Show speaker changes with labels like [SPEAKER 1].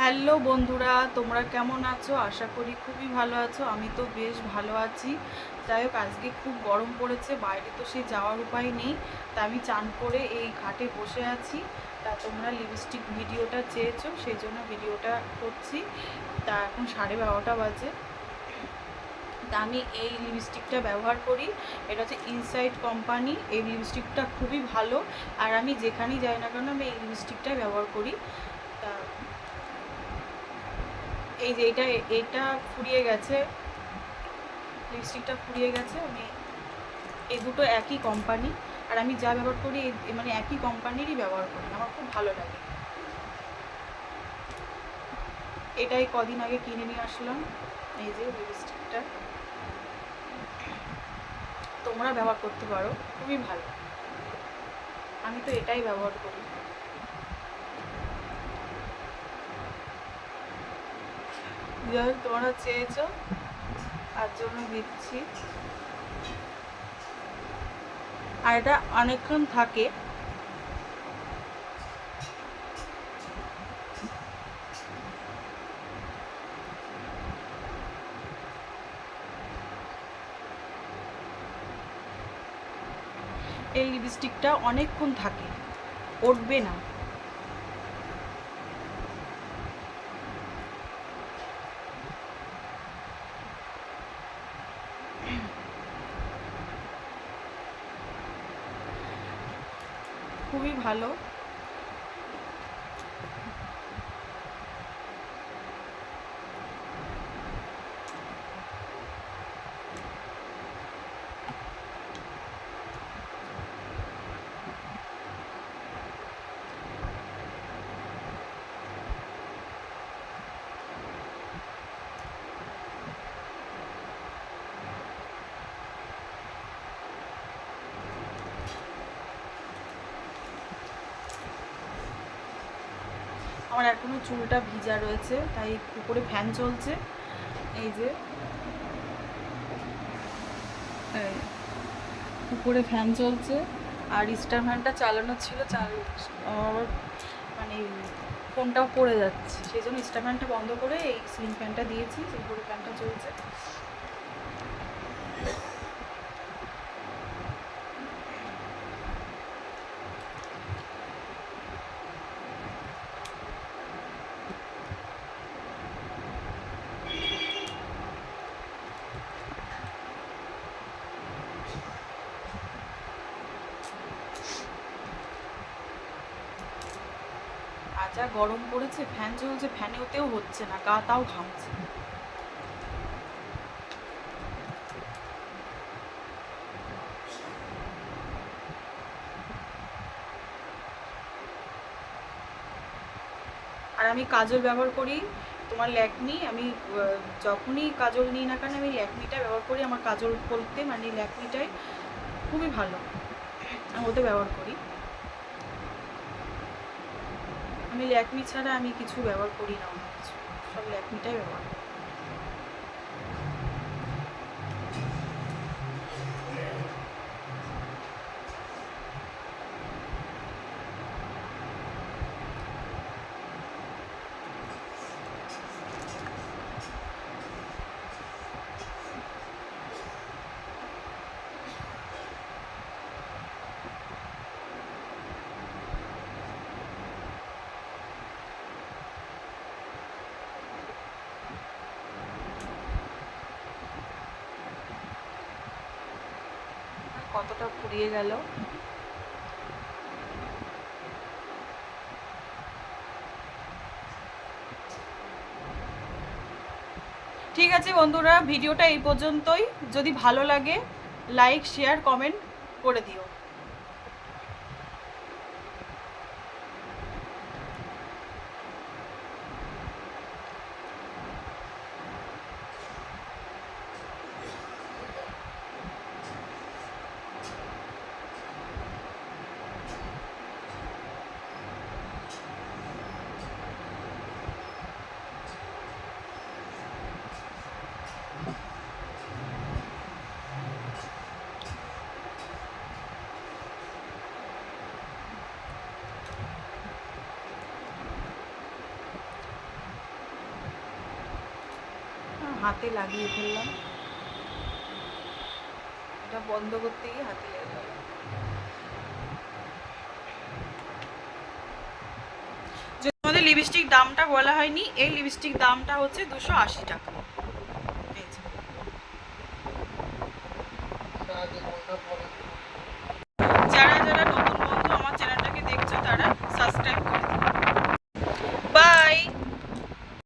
[SPEAKER 1] Hello বন্ধুরা, তোমরা কেমন আছো? আশা করি খুবই ভালো আছো। আমি তো বেশ ভালো আছি। যাই হোক, আজকে খুব গরম পড়েছে, বাইরে তো সে যাওয়ার উপায় নেই। তা আমি চান করে এই ঘাটে বসে আছি। তা তোমরা লিপস্টিক ভিডিওটা চেয়েছো সেই জন্য ভিডিওটা করছি। তা এখন সাড়ে বারোটা বাজে। তা আমি এই লিপস্টিকটা ব্যবহার করি। এটা হচ্ছে ইনসাইড কোম্পানি এই লিপস্টিকটা খুবই ভালো। আর আমি যেখানেই যাই না কেন, আমি এই লিপস্টিকটাই ব্যবহার করি। তা এই যে এটা এটা ফুরিয়ে গেছে লিপস্টিকটা ফুরিয়ে গেছে, আমি এই দুটো একই কোম্পানি আর আমি যা ব্যবহার করি মানে একই কোম্পানিরই ব্যবহার করি, আমার খুব ভালো লাগে। এটাই কদিন আগে কিনে নিয়ে আসলাম, এই যে লিপস্টিকটা তোমরা ব্যবহার করতে পারো, খুবই ভালো। আমি তো এটাই ব্যবহার করি। যাই তোমরা চেয়েছো, তার জন্য দিচ্ছি। আর এটা অনেকক্ষণ থাকে। এই লিপস্টিকটা অনেকক্ষণ থাকে। উঠবে না। খুবই ভালো। আমার এখনও চুলটা ভিজা রয়েছে, তাই উপরে ফ্যান চলছে। এই যে। উপরে ফ্যান চলছে। আর স্টার ফ্যানটা চালানো ছিল, চাল মানে ফোনটাও পড়ে যাচ্ছে। সেই জন্য স্টার ফ্যানটা বন্ধ করে এই সিলিং ফ্যানটা দিয়েছি উপরে ফ্যানটা চলছে। যা গরম পড়েছে ফ্যান চলছে ফ্যানেওতেও হচ্ছে না, গা তাও ঘামছে। আর আমি কাজল ব্যবহার করি, তোমার ল্যাকমি, আমি যখনই কাজল নিই না কেন, আমি ল্যাকমিটা ব্যবহার করি, আমার কাজল বলতে মানে ল্যাকমিটাই খুবই ভালো ওতে ব্যবহার করি। আমি ল্যাকমি ছাড়া আমি কিছু ব্যবহার করি না অন্য কিছু। সব ল্যাকমিটাই ব্যবহার করি। কতটা ফুরিয়ে গেল? ঠিক আছে বন্ধুরা, ভিডিওটা এই পর্যন্তই। যদি ভালো লাগে লাইক শেয়ার কমেন্ট করে দিও। হাতে লাগিয়ে ফেললাম। এটা বন্ধ করতে গিয়ে হাতে লেগে গেল লিপস্টিক দামটা বলা হয়নি, এই লিপস্টিক দামটা হচ্ছে দুশো আশি টাকা। যারা যারা নতুন বন্ধু আমার চ্যানেলটাকে দেখছ, তারা সাবস্ক্রাইব